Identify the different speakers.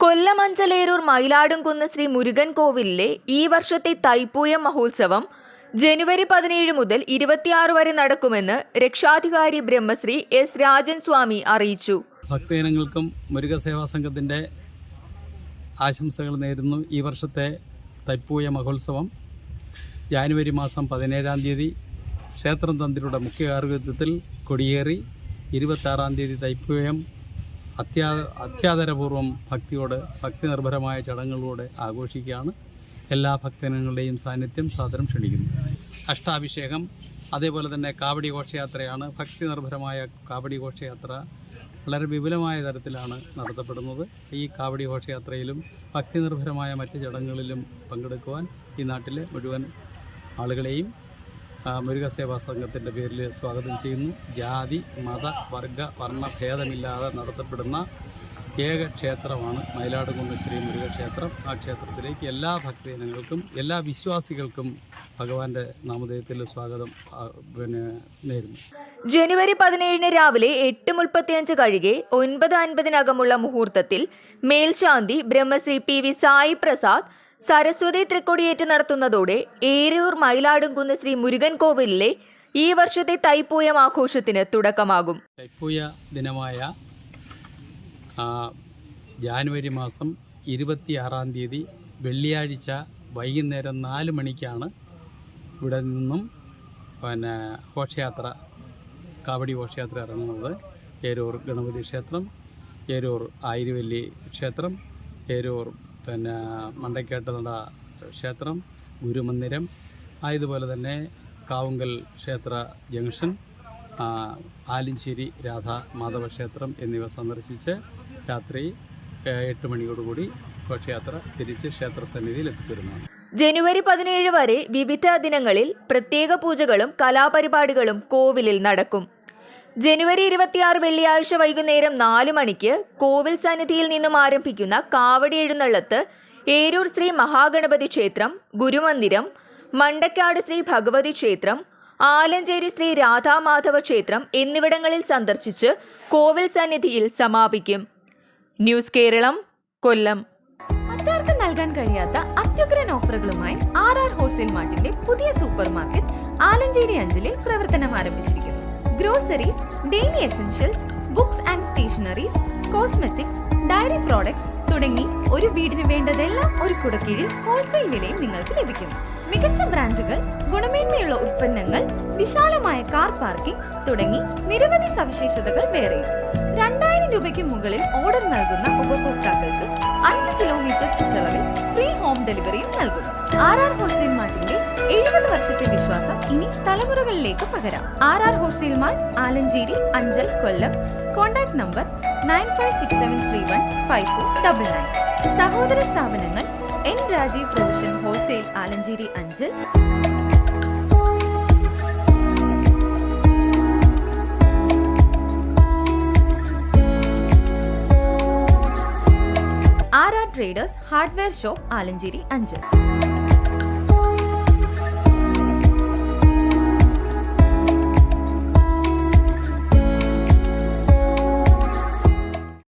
Speaker 1: കൊല്ലം അഞ്ചലേരൂർ മയിലാടുംകുന്ന് ശ്രീ മുരുകൻ കോവിലിലെ ഈ വർഷത്തെ തൈപ്പൂയം മഹോത്സവം ജനുവരി പതിനേഴ് മുതൽ ഇരുപത്തിയാറ് വരെ നടക്കുമെന്ന് രക്ഷാധികാരി ബ്രഹ്മശ്രീ എസ് രാജൻ സ്വാമി അറിയിച്ചു.
Speaker 2: ഭക്തജനങ്ങൾക്കും മുരുകസേവാ സംഘത്തിന്റെ ആശംസകൾ നേരുന്നു. ഈ വർഷത്തെ തൈപ്പൂയ മഹോത്സവം ജാനുവരി മാസം പതിനേഴാം തീയതി ക്ഷേത്രം തന്ത്രിയുടെ മുഖ്യ കാർഗത്വത്തിൽ കൊടിയേറി ഇരുപത്താറാം തീയതി തൈപ്പൂയം അത്യാ അത്യാദരപൂർവം ഭക്തിയോട് ഭക്തി നിർഭരമായ ചടങ്ങുകളോടെ ആഘോഷിക്കുകയാണ്. എല്ലാ ഭക്തജനങ്ങളുടെയും സാന്നിധ്യം സാദരം ക്ഷണിക്കുന്നു. അഷ്ടാഭിഷേകം അതേപോലെ തന്നെ കാവടി ഘോഷയാത്രയാണ്. ഭക്തി നിർഭരമായ കാവടി ഘോഷയാത്ര വളരെ വിപുലമായ തരത്തിലാണ് നടത്തപ്പെടുന്നത്. ഈ കാവടി ഘോഷയാത്രയിലും ഭക്തി നിർഭരമായ മറ്റ് ചടങ്ങുകളിലും പങ്കെടുക്കുവാൻ ഈ നാട്ടിലെ മുഴുവൻ ആളുകളെയും മുരുകസേവാ സംഘത്തിന്റെ പേരിൽ സ്വാഗതം ചെയ്യുന്നു. ജാതി മത വർഗ വർണ ഭേദമില്ലാതെ നടത്തപ്പെടുന്ന ഏക ക്ഷേത്രമാണ് മയിലാടുകുന്ന് ശ്രീ മുരുകക്ഷേത്രം. ആ ക്ഷേത്രത്തിലേക്ക് എല്ലാ ഭക്തജനങ്ങൾക്കും എല്ലാ വിശ്വാസികൾക്കും ഭഗവാന്റെ നാമധേയത്തിൽ സ്വാഗതം പിന്നെ നേരുന്നു.
Speaker 1: ജനുവരി പതിനേഴിന് രാവിലെ എട്ട് മുപ്പത്തിയഞ്ച് കഴികെ ഒൻപത് അൻപതിനകമുള്ള മുഹൂർത്തത്തിൽ മേൽശാന്തി ബ്രഹ്മശ്രീ പി വി സായി പ്രസാദ് സരസ്വതി തൃക്കൊടിയേറ്റ് നടത്തുന്നതോടെ ഏരൂർ മയിലാടുംകുന്ന് ശ്രീ മുരുകൻ കോവിലിലെ ഈ വർഷത്തെ തൈപ്പൂയം ആഘോഷത്തിന് തുടക്കമാകും.
Speaker 2: തൈപ്പൂയ ദിനമായ ജാനുവരി മാസം ഇരുപത്തിയാറാം തീയതി വെള്ളിയാഴ്ച വൈകുന്നേരം നാല് മണിക്കാണ് ഇവിടെ നിന്നും പിന്നെ ഘോഷയാത്ര കാവടി ഘോഷയാത്ര ഇറങ്ങുന്നത്. ഏരൂർ ഗണപതി ക്ഷേത്രം ഏരൂർ ആയിരവല്ലി ക്ഷേത്രം ഏരൂർ പിന്നെ മണ്ടയ്ക്കാട്ടുനട ക്ഷേത്രം ഗുരുമന്ദിരം ആയതുപോലെ തന്നെ കാവുങ്കൽ ക്ഷേത്ര ജംഗ്ഷൻ ആലിഞ്ചേരി രാധ മാധവ ക്ഷേത്രം എന്നിവ സന്ദർശിച്ച് രാത്രി എട്ട് മണിയോടുകൂടി ഘോഷയാത്ര തിരിച്ച് ക്ഷേത്ര ക്ഷേത്രസന്നിധിയിൽ എത്തിച്ചേരുന്നതാണ്
Speaker 1: ജനുവരി പതിനേഴ് വരെ വിവിധ ദിനങ്ങളിൽ പ്രത്യേക പൂജകളും കലാപരിപാടികളും കോവിലിൽ നടക്കും. ജനുവരി ഇരുപത്തിയാറ് വെള്ളിയാഴ്ച വൈകുന്നേരം നാല് മണിക്ക് കോവിൽ സന്നിധിയിൽ നിന്നും ആരംഭിക്കുന്ന കാവടി എഴുന്നള്ളത്ത് ഏരൂർ ശ്രീ മഹാഗണപതി ക്ഷേത്രം ഗുരുമന്ദിരം മണ്ടക്കാട് ശ്രീ ഭഗവതി ക്ഷേത്രം ആലഞ്ചേരി ശ്രീ രാധാമാധവ ക്ഷേത്രം എന്നിവിടങ്ങളിൽ സന്ദർശിച്ച് കോവിൽ സന്നിധിയിൽ സമാപിക്കും. ന്യൂസ് കേരളം കൊല്ലം.
Speaker 3: നൽകാൻ കഴിയാത്ത അത്യുഗ്രൻ ഓഫറുകളുമായി ആർ ആർ ഹോൾസെയിൽ മാർട്ടിന്റെ പുതിയ സൂപ്പർ മാർക്കറ്റ് ആലഞ്ചേരി അഞ്ചലിൽ പ്രവർത്തനം ആരംഭിച്ചിരിക്കുന്നു. Groceries daily essentials books and stationeries cosmetics dairy products തുടങ്ങി ഒരു വീടിന് വേണ്ടതെല്ലാം ഒരു കുടക്കീഴിൽ ഹോൾസെയിൽ വിലയിൽ നിങ്ങൾക്ക് ലഭിക്കും. മികച്ച ബ്രാൻഡുകൾ ഗുണമേന്മയുള്ള ഉൽപ്പന്നങ്ങൾ വിശാലമായ കാർ പാർക്കിംഗ് തുടങ്ങി നിരവധി സവിശേഷതകൾ വേറെ രണ്ടായിരം രൂപയ്ക്ക് മുകളിൽ ഓർഡർ നൽകുന്ന ഉപഭോക്താക്കൾക്ക് അഞ്ച് കിലോമീറ്റർ ചുറ്റളവിൽ ഫ്രീ ഹോം ഡെലിവറിയും നൽകും ആർ ആർ ഹോൾസെയിൽ മാർട്ടിന്റെ എഴുപത് വർഷത്തെ വിശ്വാസം ഇനി തലമുറകളിലേക്ക് പകരാം. R R wholesale mall Alanchery Anchal Kollam. Contact number nine five six seven three one five four double nine. സഹോദര സ്ഥാപനങ്ങൾ N Rajeev provision wholesale Alanchery Anchal. R R traders hardware shop Alanchery Anchal.